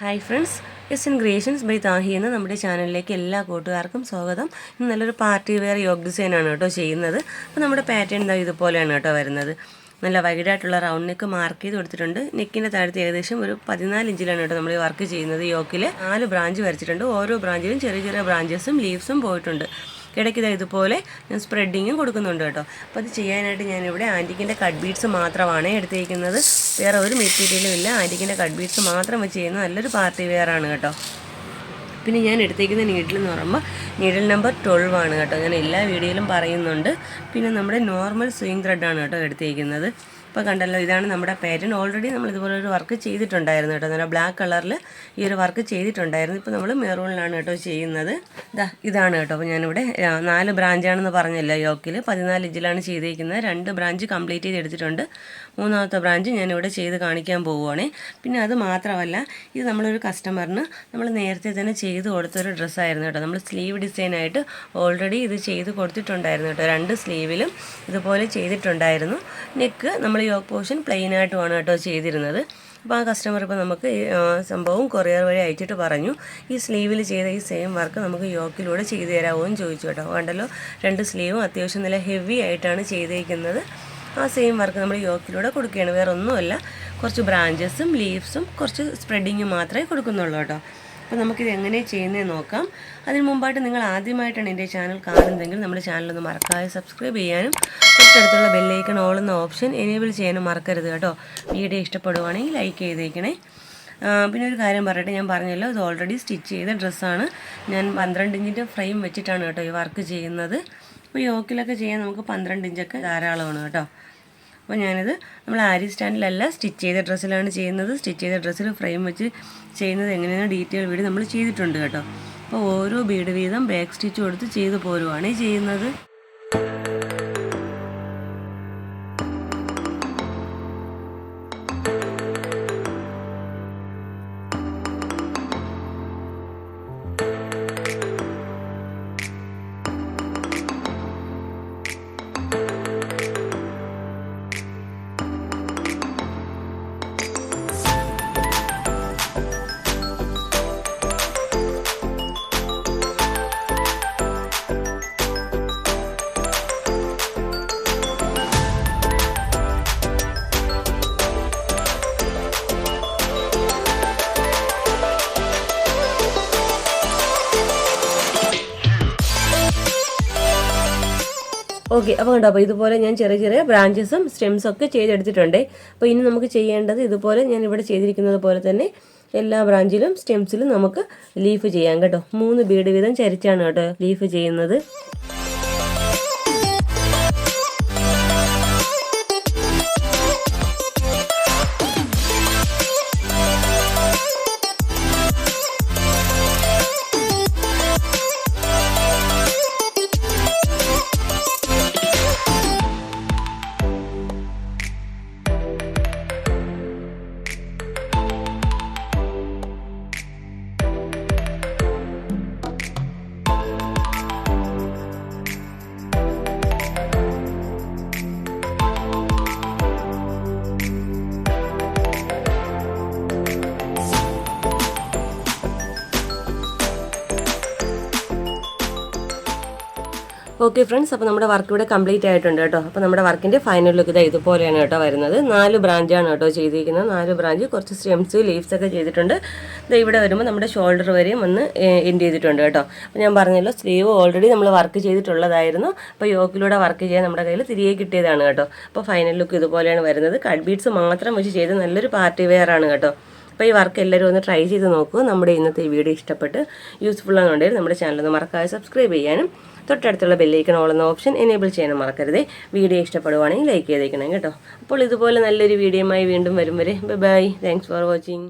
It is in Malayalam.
Hi friends S in creations by Thahi എന്ന നമ്മുടെ ചാനലിലേക്ക് എല്ലാ കൂട്ടുകാർക്കും സ്വാഗതം. ഇന്ന് നല്ലൊരു പാർട്ടി വെയർ യോഗ് ഡിസൈനാണ് കേട്ടോ ചെയ്യുന്നത്. അപ്പോൾ നമ്മുടെ പാറ്റേൺ ഇതാ ഇതുപോലെയാണ് കേട്ടോ വരുന്നത്. നല്ല വൈഡായിട്ടുള്ള റൗണ്ട് നെക്ക് മാർക്ക് ചെയ്ത് കൊടുത്തിട്ടുണ്ട്. നെക്കിന്റെ താഴത്ത് ഏകദേശം ഒരു പതിനാല് ഇഞ്ചിലാണ് കേട്ടോ നമ്മൾ വർക്ക് ചെയ്യുന്നത് യോക്കിൽ നാല് ബ്രാഞ്ച് വരച്ചിട്ടുണ്ട്. ഓരോ ബ്രാഞ്ചിലും ചെറിയ ചെറിയ ബ്രാഞ്ചസും ലീവ്സും പോയിട്ടുണ്ട്. ഇടയ്ക്ക് ഇതുപോലെ ഞാൻ സ്പ്രെഡിങ്ങും കൊടുക്കുന്നുണ്ട് കേട്ടോ. അപ്പോൾ അത് ചെയ്യാനായിട്ട് ഞാനിവിടെ ആന്റിക്കിന്റെ കട്ട് ബീഡ്സ് മാത്രമാണ് എടുത്തിരിക്കുന്നത് വേറെ ഒരു മെറ്റീരിയലും ഇല്ല. ആന്റിക്കിന്റെ കട്ട് ബീഡ്സ് മാത്രം വെച്ച് ചെയ്യുന്ന നല്ലൊരു പാർട്ടി വെയർ ആണ് കേട്ടോ. പിന്നെ ഞാൻ എടുത്തേക്കുന്ന നീഡിൽ എന്ന് പറയുമ്പോൾ നീഡിൽ നമ്പർ ട്വൽവ് ആണ് കേട്ടോ. ഞാൻ എല്ലാ വീഡിയോയിലും പറയുന്നുണ്ട്. പിന്നെ നമ്മുടെ നോർമൽ സ്വിങ് ത്രെഡാണ് കേട്ടോ എടുത്തിരിക്കുന്നത്. ഇപ്പോൾ കണ്ടല്ലോ ഇതാണ് നമ്മുടെ പാറ്റേൺ ഓൾറെഡി നമ്മൾ ഇതുപോലെ ഒരു വർക്ക് ചെയ്തിട്ടുണ്ടായിരുന്നു കേട്ടോ. നല്ല ബ്ലാക്ക് കളറിൽ ഈ ഒരു വർക്ക് ചെയ്തിട്ടുണ്ടായിരുന്നു. ഇപ്പോൾ നമ്മൾ മെറൂണിലാണ് കേട്ടോ ചെയ്യുന്നത്. ഇതാ ഇതാണ് കേട്ടോ. അപ്പോൾ ഞാനിവിടെ നാല് ബ്രാഞ്ചാണെന്ന് പറഞ്ഞല്ലോ യോക്കിൽ പതിനാല് ഇഞ്ചിലാണ് ചെയ്തിരിക്കുന്നത്. രണ്ട് ബ്രാഞ്ച് കംപ്ലീറ്റ് ചെയ്ത് എടുത്തിട്ടുണ്ട് മൂന്നാമത്തെ ബ്രാഞ്ച് ഞാനിവിടെ ചെയ്ത് കാണിക്കാൻ പോവുകയാണേ പിന്നെ അത് മാത്രമല്ല ഇത് നമ്മളൊരു കസ്റ്റമറിന് നമ്മൾ നേരത്തെ തന്നെ ചെയ്ത് കൊടുത്തൊരു ഡ്രസ്സായിരുന്നു കേട്ടോ. നമ്മൾ സ്ലീവ് ഡിസൈനായിട്ട് ഓൾറെഡി ഇത് ചെയ്ത് കൊടുത്തിട്ടുണ്ടായിരുന്നു കേട്ടോ. രണ്ട് സ്ലീവിലും ഇതുപോലെ ചെയ്തിട്ടുണ്ടായിരുന്നു. നെക്ക് നമ്മൾ യോക്ക് പോർഷൻ പ്ലെയിൻ ആയിട്ടുമാണ് കേട്ടോ ചെയ്തിരുന്നത്. അപ്പോൾ ആ കസ്റ്റമർ ഇപ്പോൾ നമുക്ക് സംഭവം കൊറിയർ വഴി അയച്ചിട്ട് പറഞ്ഞു ഈ സ്ലീവിൽ ചെയ്ത ഈ സെയിം വർക്ക് നമുക്ക് യോക്കിലൂടെ ചെയ്തു തരാമോ എന്ന് ചോദിച്ചു കേട്ടോ. കണ്ടല്ലോ രണ്ട് സ്ലീവും അത്യാവശ്യം നല്ല ഹെവി ആയിട്ടാണ് ചെയ്തേക്കുന്നത്. ആ സെയിം വർക്ക് നമ്മൾ യോക്കിലൂടെ കൊടുക്കുകയാണ്. വേറൊന്നുമല്ല കുറച്ച് ബ്രാഞ്ചസും ലീവ്സും കുറച്ച് സ്പ്രെഡിങ്ങും മാത്രമേ കൊടുക്കുന്നുള്ളൂ കേട്ടോ. അപ്പോൾ നമുക്കിത് എങ്ങനെ ചെയ്യുന്നതെന്ന് നോക്കാം. അതിന് മുമ്പായിട്ട് നിങ്ങൾ ആദ്യമായിട്ടാണ് എന്റെ ചാനൽ കാണുന്നതെങ്കിൽ നമ്മുടെ ചാനലൊന്ന് മറക്കാതെ സബ്സ്ക്രൈബ് ചെയ്യാനും തൊട്ടടുത്തുള്ള ബെല്ലൈക്കൺ ഓൾ എന്ന ഓപ്ഷൻ എനേബിൾ ചെയ്യാനും മറക്കരുത് കേട്ടോ. വീഡിയോ ഇഷ്ടപ്പെടുവാണെങ്കിൽ ലൈക്ക് ചെയ്തേക്കണേ. പിന്നെ ഒരു കാര്യം പറയട്ടെ ഞാൻ പറഞ്ഞല്ലോ ഇത് ഓൾറെഡി സ്റ്റിച്ച് ചെയ്ത ഡ്രസ്സാണ് ഞാൻ പന്ത്രണ്ട് ഇഞ്ചിന്റെ ഫ്രെയിം വെച്ചിട്ടാണ് കേട്ടോ ഈ വർക്ക് ചെയ്യുന്നത്. അപ്പോൾ യോക്കിലൊക്കെ ചെയ്യാൻ നമുക്ക് പന്ത്രണ്ട് ഇഞ്ചൊക്കെ ധാരാളമാണ് കേട്ടോ. അപ്പോൾ ഞാനിത് നമ്മൾ ആരി സ്റ്റാൻഡിലല്ല സ്റ്റിച്ച് ചെയ്ത ഡ്രസ്സിലാണ് ചെയ്യുന്നത്. സ്റ്റിച്ച് ചെയ്ത ഡ്രസ്സിൽ ഫ്രെയിം വെച്ച് ചെയ്യുന്നത് എങ്ങനെയാണ് ഡീറ്റെയിൽ വീഡിയോ നമ്മൾ ചെയ്തിട്ടുണ്ട് കേട്ടോ. അപ്പോൾ ഓരോ ബീഡ് വീതം ബാക്ക് സ്റ്റിച്ച് കൊടുത്ത് ചെയ്ത് പോരുവാണ് ചെയ്യുന്നത്. ഓക്കെ അപ്പോൾ കണ്ടോ അപ്പോൾ ഇതുപോലെ ഞാൻ ചെറിയ ചെറിയ ബ്രാഞ്ചസും സ്റ്റെംസും ഒക്കെ ചെയ്തെടുത്തിട്ടുണ്ട്. അപ്പോൾ ഇനി നമുക്ക് ചെയ്യേണ്ടത് ഇതുപോലെ ഞാൻ ഇവിടെ ചെയ്തിരിക്കുന്നത് പോലെ തന്നെ എല്ലാ ബ്രാഞ്ചിലും സ്റ്റെംസിലും നമുക്ക് ലീഫ് ചെയ്യാം കേട്ടോ. മൂന്ന് ബീഡ് വീതം ചരിച്ചാണ് കേട്ടോ ലീഫ് ചെയ്യുന്നത്. ഓക്കെ ഫ്രണ്ട്സ് അപ്പോൾ നമ്മുടെ വർക്ക് ഇവിടെ കംപ്ലീറ്റ് ആയിട്ടുണ്ട് കേട്ടോ. അപ്പോൾ നമ്മുടെ വർക്കിന്റെ ഫൈനൽ ലുക്ക് ഇതാ ഇതുപോലെയാണ് കേട്ടോ വരുന്നത്. നാല് ബ്രാഞ്ചാണ് കേട്ടോ ചെയ്തിരിക്കുന്നത്. നാല് ബ്രാഞ്ച് കുറച്ച് സ്റ്റെംസ് ലീവ്സ് ഒക്കെ ചെയ്തിട്ടുണ്ട്. ഇത് ഇവിടെ വരുമ്പോൾ നമ്മുടെ ഷോൾഡർ വരെയും ഒന്ന് എൻഡ് ചെയ്തിട്ടുണ്ട് കേട്ടോ. അപ്പോൾ ഞാൻ പറഞ്ഞല്ലോ സ്ലീവ് ഓൾറെഡി നമ്മൾ വർക്ക് ചെയ്തിട്ടുള്ളതായിരുന്നു. അപ്പോൾ യോക്കിലൂടെ വർക്ക് ചെയ്യാൻ നമ്മുടെ കയ്യിൽ തിരികെ കിട്ടിയതാണ് കേട്ടോ. അപ്പോൾ ഫൈനൽ ലുക്ക് ഇതുപോലെയാണ് വരുന്നത്. കട്ട് ബീഡ്സ് മാത്രം വെച്ച് ചെയ്ത് നല്ലൊരു പാർട്ടി വെയർ ആണ് കേട്ടോ. അപ്പോൾ ഈ വർക്ക് എല്ലാവരും ഒന്ന് ട്രൈ ചെയ്ത് നോക്കുക നമ്മുടെ ഇന്നത്തെ വീഡിയോ ഇഷ്ടപ്പെട്ട് യൂസ്ഫുൾ ആണെന്നുണ്ടെങ്കിൽ നമ്മുടെ ചാനൽ ഒന്ന് മറക്കാതെ സബ്സ്ക്രൈബ് ചെയ്യാനും തൊട്ടടുത്തുള്ള ബെല്ലൈക്കൺ ഓൾ എന്ന ഓപ്ഷൻ എനേബിൾ ചെയ്യാൻ മറക്കരുത്. വീഡിയോ ഇഷ്ടപ്പെടുവാണെങ്കിൽ ലൈക്ക് ചെയ്തേക്കണം കേട്ടോ. അപ്പോൾ ഇതുപോലെ നല്ലൊരു വീഡിയോയുമായി വീണ്ടും വരും വരെ. Bye thanks for watching